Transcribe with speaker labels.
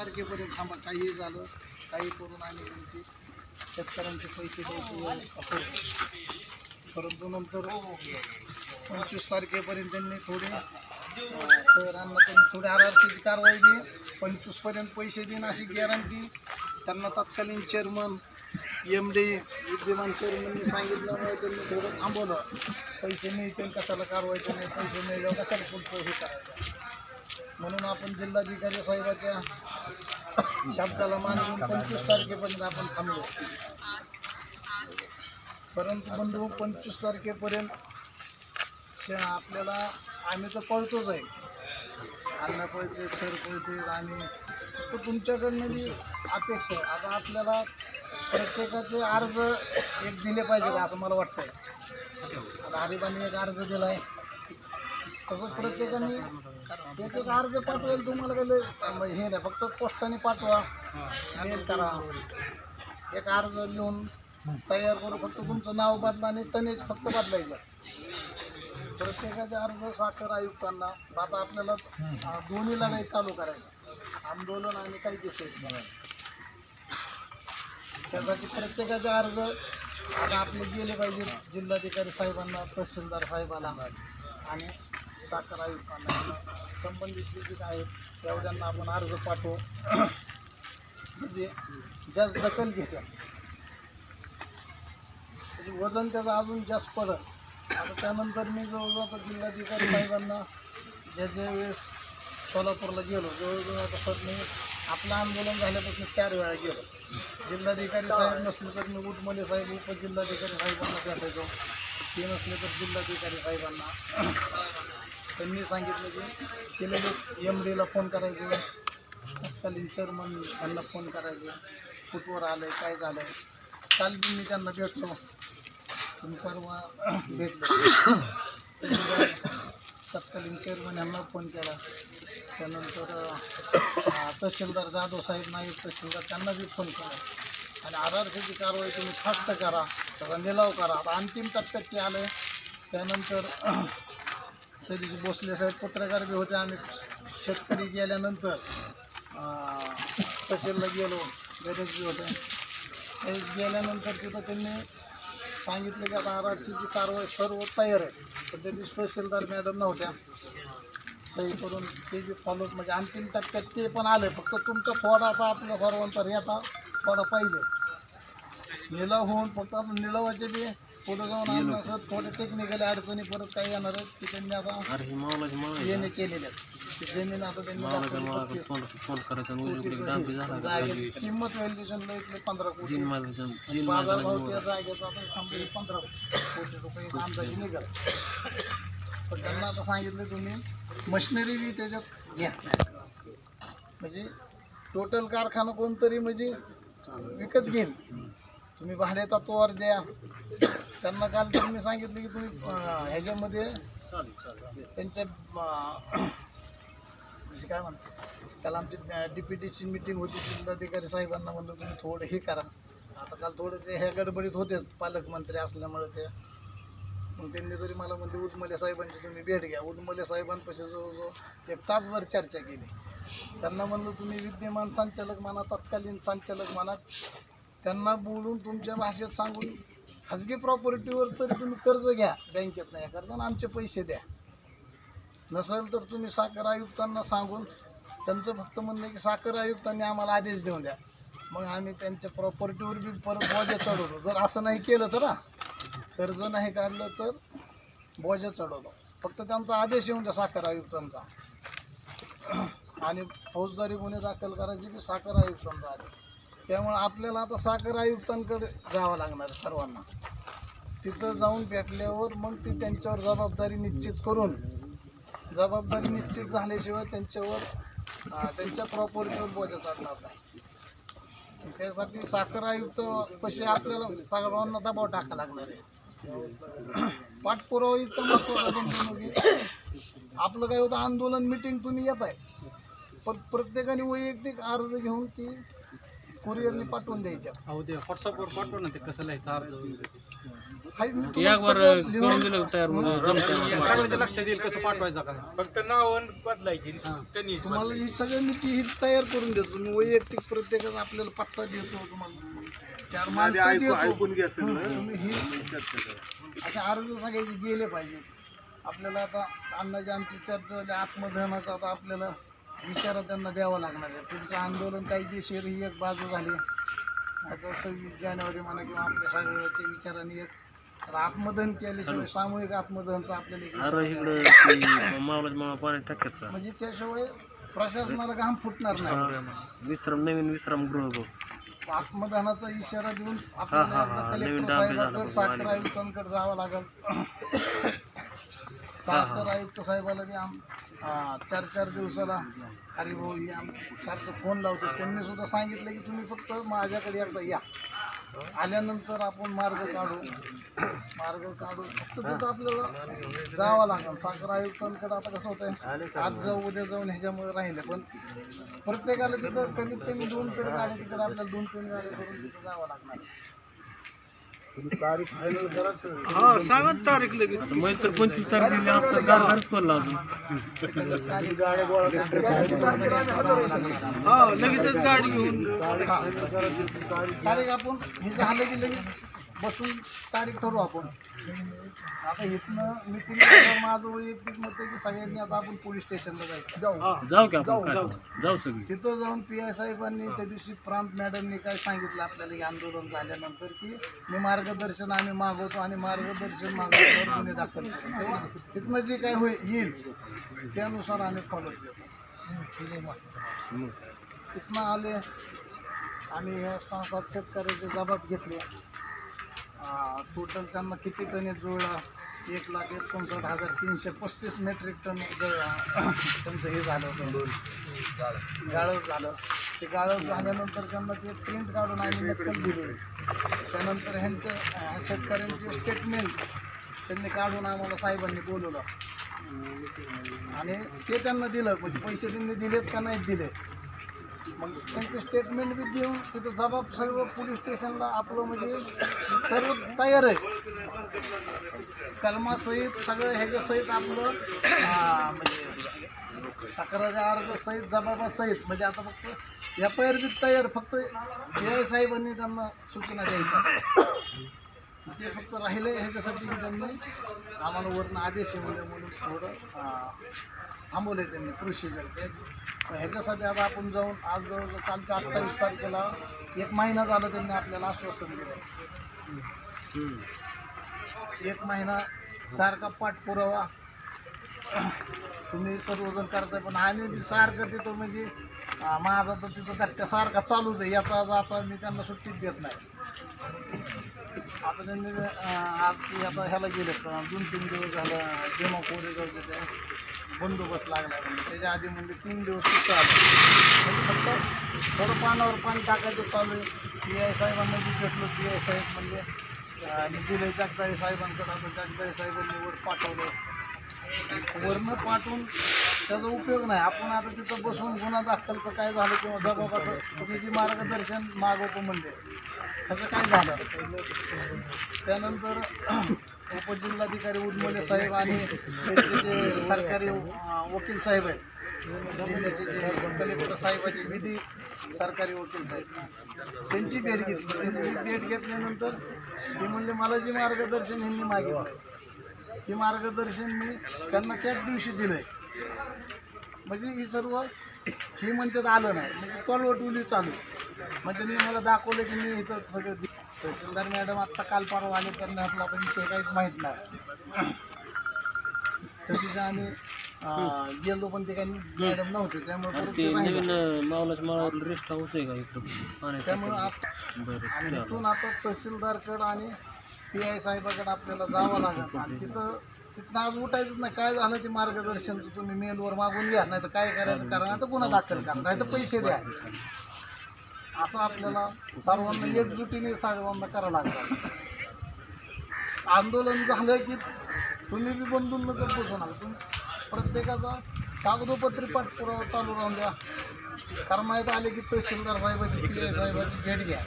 Speaker 1: तारखेपर्यंत थांबा काही झालं काही करून आम्ही त्यांची. शेतकऱ्यांचे पैसे द्यायची व्यवस्था करू परंतु नंतर पंचवीस तारखेपर्यंत त्यांनी थोडे सरांना शहरांना त्यांनी थोडी आर आर सीची कारवाई घे पंचवीसपर्यंत पैसे देईन अशी गॅरंटी त्यांना तत्कालीन चेअरमन एम डी विद्यमान चेअरमननी सांगितल्यामुळे त्यांनी थोडं थांबवलं. पैसे मिळतील कशाला कारवाई नाही पैसे मिळल्यावर कशाला पुढचं हे करायचं? म्हणून आपण जिल्हाधिकारी साहेबाच्या शब्दाला मान देऊन पंचवीस तारखेपर्यंत आपण थांबलो. परंतु बंधू पंचवीस तारखेपर्यंत श- आपल्याला आम्ही तर पळतोच आहे. अण्णा पळते सर पळते आणि तर तुमच्याकडनं बी अपेक्षा आहे आता आपल्याला प्रत्येकाचे अर्ज एक दिले पाहिजेत असं मला वाटतंय. आता हरिबाने एक अर्ज दिला आहे तसं प्रत्येकाने प्रत्येक अर्ज पाठवेल तुम्हाला काही हे नाही फक्त पोस्टाने पाठवा. मेल करा. एक अर्ज लिहून तयार करू फक्त तुमचं नाव बदला आणि टनेज फक्त बदलायचं. प्रत्येकाचे अर्ज साखर आयुक्तांना. आता आपल्याला दोन्ही लढाई चालू करायचं. आंदोलन आणि काही दिसेल त्यासाठी प्रत्येकाचे अर्ज आता आपले गेले पाहिजे जिल्हाधिकारी साहेबांना तहसीलदार साहेबाला आणि साखर आयुक्तांना संबंधित जे जे काय आहेत तेवढ्यांना आपण अर्ज पाठवू. म्हणजे जास्त दखल घेत्या त्याचे म्हणजे वजन त्याचं अजून जास्त पडत आता त्यानंतर मी जवळजवळ आता जिल्हाधिकारी साहेबांना ज्या ज्या वेळेस सोलापूरला गेलो जवळजवळ आता सर मी आपलं आंदोलन झाल्यापासून चार वेळा गेलो. जिल्हाधिकारी साहेब नसले तर मी उटमले साहेब उपजिल्हाधिकारी साहेबांना भेटायचो. ते नसले तर जिल्हाधिकारी साहेबांना त्यांनी सांगितलं की केलेले एम डीला फोन करायचे. तत्कालीन चेअरमन यांना फोन करायचे. कुठवर आलं आहे काय झालं आहे काल बी मी त्यांना भेटलो. तुम्ही परवा भेटलो. तत्कालीन चेअरमन यांना फोन केला. त्यानंतर तहसीलदार जाधव साहेब नाईक तहसीलदार त्यांना बी फोन केला. आणि आर आर सीची कारवाई तुम्ही फास्ट करा. त्याचा निलाव करा. आता अंतिम टप्प्यात ते आलं. त्यानंतर त्या दिवशी भोसले साहेब पत्रकार बी होते. आम्ही शेतकरी गेल्यानंतर तहसीलला गेलो. गणेश बी होते. त्यावेळेस गेल्यानंतर तिथं त्यांनी सांगितलं की आता आर आर सीची कारवाई सर्व तयार आहे. पण त्या दिवशी तहसीलदार मॅडम नव्हत्या. सही करून ते बी फॉलो म्हणजे अंतिम टप्प्यात ते पण आले. फक्त तुमचा फोडा आता आपल्या सर्वांचा रेटा फोडा पाहिजे. निलाव होऊन फक्त आता बी पुढे जाऊन आणणं असं थोडे टेक्निकल अडचणी परत काही येणार आहेत की त्यांनी आता येणे केलेले आहेत ती जमीन आता त्यांनी दाखवली. जागेची किंमत व्हॅल्युएशनला इथले पंधरा कोटी. बाजार भाव त्या जागेचा आता समजा पंधरा कोटी रुपये अंदाजे निघाल. पण त्यांना आता सांगितलं तुम्ही मशिनरी बी त्याच्यात घ्या. म्हणजे टोटल कारखाना कोणतरी म्हणजे विकत घेईल. तुम्ही भाडे तत्वावर द्या. त्यांना काल त्यांनी सांगितलं की तुम्ही ह्याच्यामध्ये त्यांच्या म्हणजे काय म्हणतात काल आमची डी पी टीची मिटिंग होती. जिल्हाधिकारी साहेबांना म्हणलं तुम्ही थोडं हे करा. आता काल थोडे ते ह्या गडबडीत होते. पालकमंत्री असल्यामुळे ते. मग त्यांनी तरी मला म्हणते उदमले साहेबांची तुम्ही भेट घ्या. उदमले साहेबांपाशी जवळजवळ एक तासभर चर्चा केली. त्यांना म्हणलं तुम्ही विद्यमान संचालक म्हणा तत्कालीन संचालक म्हणा त्यांना बोलून तुमच्या भाषेत सांगून खाजगी प्रॉपर्टीवर तरी तुम्ही कर्ज घ्या. बँकेत नाही कर्ज आणि आमचे पैसे द्या. नसेल तर तुम्ही साखर आयुक्तांना सांगून त्यांचं फक्त म्हणणं की साखर आयुक्तांनी आम्हाला आदेश देऊन द्या. मग आम्ही त्यांच्या प्रॉपर्टीवर बी परत बोजा चढवतो. जर असं नाही केलं तर ना कर्ज नाही काढलं तर बोजा चढवतो. फक्त त्यांचा आदेश येऊन द्या साखर आयुक्तांचा. आणि फौजदारी गुन्हे दाखल करायची की साखर आयुक्तांचा आदेश. त्यामुळे आपल्याला आता साखर आयुक्तांकडे जावं लागणार सर्वांना. तिथं जाऊन भेटल्यावर मग ती त्यांच्यावर जबाबदारी निश्चित करून जबाबदारी निश्चित झाल्याशिवाय त्यांच्यावर त्यांच्या प्रॉपर्टीवर बोजा चढणार नाही. त्यासाठी साखर आयुक्त कसे आपल्याला सर्वांना दबाव टाका लागणार आहे. पाठपुरावा इतकं महत्त्वाचा आपलं काय होतं आंदोलन मिटिंग तुम्ही येत आहे पण प्रत्येकाने वैयक्तिक अर्ज घेऊन ती कुरिअरने पाठवून द्यायच्या.
Speaker 2: अहो ते व्हॉट्सअपवर पाठवा ना ते कसं लिहायचं अर्ज वगैरे.
Speaker 1: हाय, मी
Speaker 2: एक
Speaker 1: तुम्हाला
Speaker 2: बार
Speaker 1: सगळं
Speaker 2: करून
Speaker 1: लिहून
Speaker 2: दिलं तयार म्हणजे.
Speaker 3: सगळ्यांच्या लक्षात येईल कसं पाठवायचं का?
Speaker 4: फक्त नाव बदलायची.
Speaker 3: हां.
Speaker 4: त्यांनी
Speaker 1: तुम्हाला ही सगळं मी ती ही तयार करून देतो. मी वैयक्तिक प्रत्येकाचा आपल्याला पत्ता देतो तुम्हाला. चार माणसं देतो. तुम्ही ही असे अर्ज सगळ्याचे गेले पाहिजे आपल्याला आता अन्नाची आमची चर्चा झाली आत्मदहनाचा आता आपल्याला इशारा त्यांना द्यावा लागणार आहे. तुमचं आंदोलन कायदेशीर ही एक बाजू झाली. आता सव्वीस जानेवारी म्हणा किंवा आपल्या सगळ्याच्या विचाराने एक तर आत्मदहन केल्याशिवाय सामूहिक आत्मदहनचा आपल्याला एक
Speaker 2: अरे इकडं ती टाकायचा.
Speaker 1: म्हणजे त्याशिवाय प्रशासनाला घाम फुटणार नाही.
Speaker 2: विश्राम नवीन विश्राम गृह बघ.
Speaker 1: आत्मदानाचा इशारा देऊन आपल्याला एकदा.
Speaker 2: नवीन
Speaker 1: कलेक्टर
Speaker 2: डांबे झालं
Speaker 1: साहेबांकडे
Speaker 2: बघ,
Speaker 1: साखर आयुक्तांकडे जावं लागेल. साखर आयुक्त साहेबाला बी आम चार चार दिवसाला अरे भाऊ या सारखं फोन लावतो. त्यांनी सुद्धा सांगितलं की तुम्ही फक्त माझ्याकडे एकदा या. आल्यानंतर आपण मार्ग काढू. मार्ग काढू. फक्त तिथं आपल्याला जावं लागेल. साखर आयुक्तांकडे आता कसं होतंय आज जाऊ उद्या जाऊन ह्याच्यामुळे राहिले. पण प्रत्येकाला तिथं कमीत कमी दोन पेड गाड्या तिकडे आपल्याला दोन तीन गाड्या करून तिथं जावं लागणार.
Speaker 3: हा सांगा ना तारीख लगेच.
Speaker 2: मग तर पंचवीस तारखेला आपलं गारगारच पडला अजून
Speaker 3: हा लगेचच गाडी घेऊन.
Speaker 1: तारीख आपण हे झालं की लगेच बसून तारीख ठरवू आपण. आता इथनं मिटिंग माझं वैयक्तिक मत आहे की सगळ्यांनी आता आपण पोलीस स्टेशनला जायचं. जाऊ.
Speaker 2: जाऊ की काय? जाऊ. सगळी.
Speaker 1: तिथं जाऊन पी आय साहेबांनी त्या दिवशी प्रांत मॅडमनी काय सांगितलं आपल्याला की आंदोलन झाल्यानंतर की मी मार्गदर्शन आम्ही मागवतो आणि मार्गदर्शन मागवल्यावर गुन्हे दाखल करू तेव्हा तिथनं जे काय होईल येईल त्यानुसार आम्ही फॉलो केलं
Speaker 2: मग?
Speaker 1: तिथनं आले आम्ही ह्या सहा सात शेतकऱ्याचे जबाब घेतले. टोटल त्यांना किती टने जुळला? एक लाख एकोणसाठ हजार तीनशे पस्तीस मेट्रिक टन त्यांचं हे झालं होतं. गाळव झालं. ते गाळव झाल्यानंतर त्यांना ते प्रिंट काढून आम्ही नक्कल दिली. त्यानंतर ह्यांचं शेतकऱ्यांचे स्टेटमेंट त्यांनी काढून आम्हाला साहेबांनी बोलवलं. आणि ते त्यांना दिलं. म्हणजे पैसे त्यांनी दिलेत का नाहीत दिले मग त्यांचे स्टेटमेंट बी देऊन तिथं जबाब सर्व पोलीस स्टेशनला आपलं म्हणजे सर्व तयार आहे. कलमासहित सगळं ह्याच्यासहित आपलं म्हणजे तक्रारी अर्ज सहित जबाबासहित म्हणजे आता फक्त एफ आय आर बी तयार फक्त ए आय साहेबांनी त्यांना सूचना द्यायच्या. ते फक्त राहिले ह्याच्यासाठी की त्यांनी आम्हाला वरनं आदेश आहे म्हणून थोडं थांबवलं थांबवले त्यांनी प्रोसिजर तेच ह्याच्यासाठी आता आपण जाऊन आज जवळ कालच्या अठ्ठावीस तारखेला एक महिना झाला त्यांनी आपल्याला आश्वासन दिलं. एक महिना सारखा पाठपुरावा. तुम्ही सर्वजण करताय पण आम्ही बी सारखं तिथं म्हणजे माझा तर तिथं धट्ट्यासारखा चालूच आहे. येता जाता मी त्यांना सुट्टीच देत नाही. आता त्यांनी आज ते आता ह्याला गेले दोन तीन दिवस झालं जेव्हा कोरेगावचे ते बंदोबस्त लागला. म्हणजे त्याच्या आधी म्हणजे तीन दिवस सुद्धा आले. म्हणजे फक्त थोडं पानावर पाणी टाकायचं चालू आहे. पी आय साहेबांना बी भेटलो. पी आय साहेब म्हणजे आणि दिले जगदाळे साहेबांकडे. आता जगदाळे साहेबांनी वर पाठवलं. वरनं पाठवून त्याचा उपयोग नाही. आपण आता तिथं बसून गुन्हा दाखलचं काय झालं किंवा जबाबाचं तुम्ही जी मार्गदर्शन मागवतो म्हणजे त्याचं काय झालं? त्यानंतर उपजिल्हाधिकारी उदमले साहेब आणि त्यांचे जे सरकारी वकील साहेब आहेत जिल्ह्याचे जे कलेक्टर साहेबाचे विधी सरकारी वकील साहेब त्यांची भेट घेतली. त्यांची भेट घेतल्यानंतर ते म्हणले मला जे मार्गदर्शन ह्यांनी मागितलं हे मार्गदर्शन मी त्यांना त्याच दिवशी दिलंय. म्हणजे ही सर्व ही म्हणतात आलं नाही. म्हणजे कळवटुली चालू. मग त्यांनी मला दाखवलं की मी इथं सगळं तहसीलदार मॅडम आत्ता काल परवा आले तर म्हटलं आता विषय काहीच माहीत नाही. तर आम्ही गेलो पण ते काही मॅडम नव्हते त्यामुळे परत
Speaker 2: ते
Speaker 1: ते राहिलं.
Speaker 2: नवीन मावळाच्या मावळावर रेस्ट हाऊस आहे का इकडं? पाण्यात
Speaker 1: त्यामुळे आता आणि. तिथून आता तहसीलदारकडं आणि पी आय साहेबाकडे आपल्याला जावं लागेल. आणि तिथं तिथनं आज उठायचंच नाही. काय झालं ते मार्गदर्शनचं तुम्ही मेलवर मागून घ्या नाही तर काय करायचं कारण आता गुन्हा दाखल करा नाही तर पैसे द्या. असं आपल्याला सर्वांना एकजुटीने सर्वांना करावं लागणार. आंदोलन झालं की तुम्ही बी बंधून नगर बसू नका. तुम्ही प्रत्येकाचा कागदोपत्री पाठपुरावा चालू राहून द्या. कारण माहीत आले की तहसीलदार साहेबाची पी आय साहेबाची भेट घ्या.